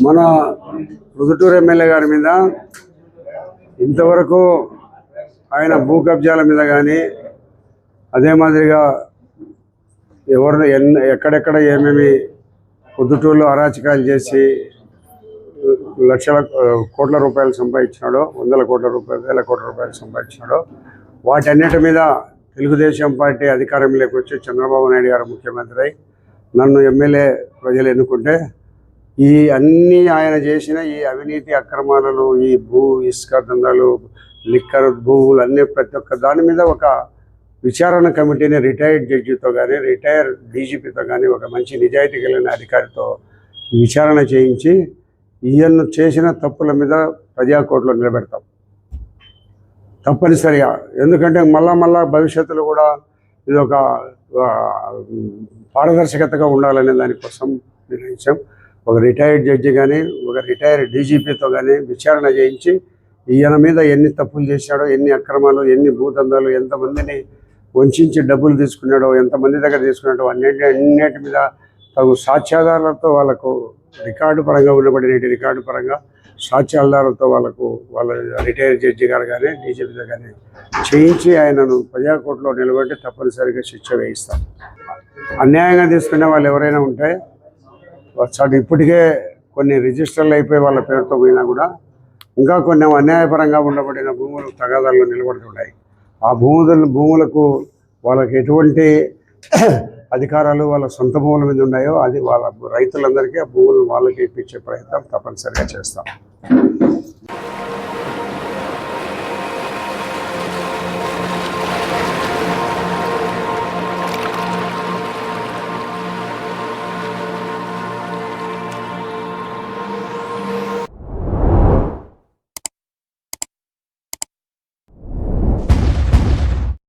మన రుదుటూరు ఎమ్మెల్యే గారి మీద ఇంతవరకు ఆయన భూ కబ్జాల మీద కానీ అదే మాదిరిగా ఎవరు ఎన్ ఎక్కడెక్కడ ఏమేమి పొద్దుటూరులో అరాచకాలు చేసి లక్షల కోట్ల రూపాయలు సంపాదించినాడో వందల కోట్ల రూపాయలు వేల కోట్ల రూపాయలు సంపాదించినాడో వాటన్నిటి మీద తెలుగుదేశం పార్టీ అధికారంలోకి వచ్చి చంద్రబాబు నాయుడు గారు ముఖ్యమంత్రి నన్ను ఎమ్మెల్యే ప్రజలు ఎన్నుకుంటే ఈ అన్ని ఆయన చేసిన ఈ అవినీతి అక్రమాలను ఈ భూ ఇసుక దందాలు లిక్కర్ భూములు అన్ని ప్రతి ఒక్క దాని మీద ఒక విచారణ కమిటీని రిటైర్డ్ జడ్జితో కానీ రిటైర్ డీజీపీతో కానీ ఒక మంచి నిజాయితీ కలిగిన అధికారితో విచారణ చేయించి ఈయన్ను చేసిన తప్పుల మీద ప్రజాకోర్టులో నిలబెడతాం. తప్పనిసరిగా. ఎందుకంటే మళ్ళా మళ్ళా భవిష్యత్తులో కూడా ఇది ఒక పారదర్శకతగా ఉండాలనే దానికోసం నిర్ణయించాం. ఒక రిటైర్డ్ జడ్జి కానీ ఒక రిటైర్డ్ డీజీపీతో కానీ విచారణ చేయించి ఈయన మీద ఎన్ని తప్పులు చేశాడో ఎన్ని అక్రమాలు ఎన్ని భూదందాలు ఎంతమందిని వంచి డబ్బులు తీసుకున్నాడో ఎంతమంది దగ్గర తీసుకున్నాడో అన్నింటి అన్నిటి మీద తగు సాక్ష్యాధారాలతో వాళ్ళకు రికార్డు పరంగా ఉండబడిన రికార్డు పరంగా సాక్ష్యాధారాలతో వాళ్ళకు వాళ్ళ రిటైర్ జడ్జి గారు కానీ డీజీపీ కానీ చేయించి ఆయనను ప్రజాకోర్టులో నిలబెట్టి తప్పనిసరిగా శిక్ష వేయిస్తాం అన్యాయంగా తీసుకునే వాళ్ళు ఎవరైనా ఉంటే చాటు ఇప్పటికే కొన్ని రిజిస్టర్లు అయిపోయి వాళ్ళ పేరుతో పోయినా కూడా ఇంకా కొన్ని అన్యాయపరంగా ఉండబడిన భూములు తగాదాలు నిలబడుతున్నాయి. ఆ భూములు భూములకు వాళ్ళకి ఎటువంటి అధికారాలు వాళ్ళ సొంత భూముల మీద ఉన్నాయో అది వాళ్ళ రైతులందరికీ ఆ భూములు వాళ్ళకి ఇప్పించే ప్రయత్నం తప్పనిసరిగా చేస్తాం.